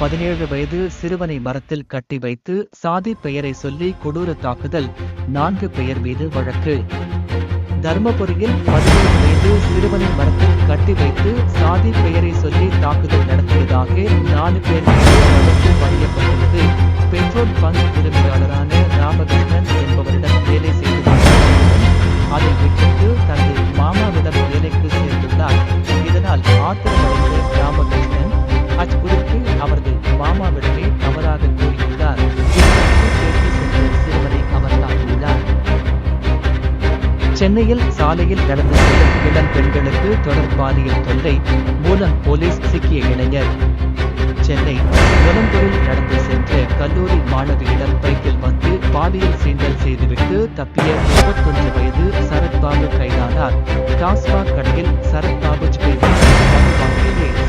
பதினேழு வயது சிறுவனை மரத்தில் கட்டி வைத்து சாதி பெயரை சொல்லி கொடூர தாக்குதல் நான்கு பெயர் மீது வழக்கு. தர்மபுரியில் பதினேழு வயது சிறுவனை மரத்தில் கட்டி வைத்து சாதி பெயரை சொல்லி தாக்குதல் நடத்தியதாக நாலு பேர் மீது வழக்கு பதியப்பட்டுள்ளது. பெட்ரோல் பங்க் உரிமையாளரான சென்னையில் சாலையில் நடந்து செல்லும் இளம் பெண்களுக்கு தொடர் பாலியல் தொல்லை மூலம் போலீஸ் சிக்கிய இளைஞர். சென்னை நுளம்பூரில் நடந்து சென்ற கல்லூரி மாணவியிடம் பைக்கில் வந்து பாலியல் சீண்டல் செய்துவிட்டு தப்பிய முப்பத்தொன்று வயது சரத்பாபு கைதானார். டாஸ்மாக் கடையில் சரத்பாபு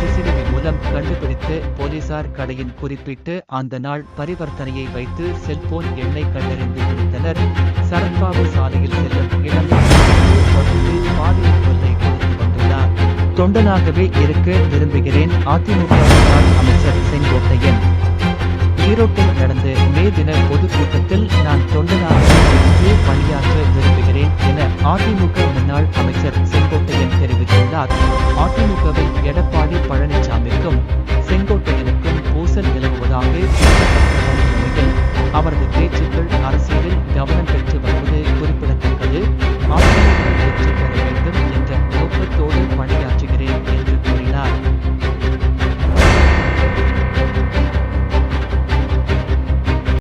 சிசிடிவி மூலம் கண்டுபிடித்து போலீசார் கடையின் குறிப்பிட்டு அந்த நாள் பரிவர்த்தனையை வைத்து செல்போன் எண்ணை கண்டறிந்து பிடித்தனர் சரத்பாபு தொண்டனாகவே இருக்க விரும்புகிறேன். அதிமுக முன்னாள் அமைச்சர் செங்கோட்டையன். ஈரோட்டில் நடந்த மே தின பொதுக்கூட்டத்தில் நான் தொண்டனாக இருந்து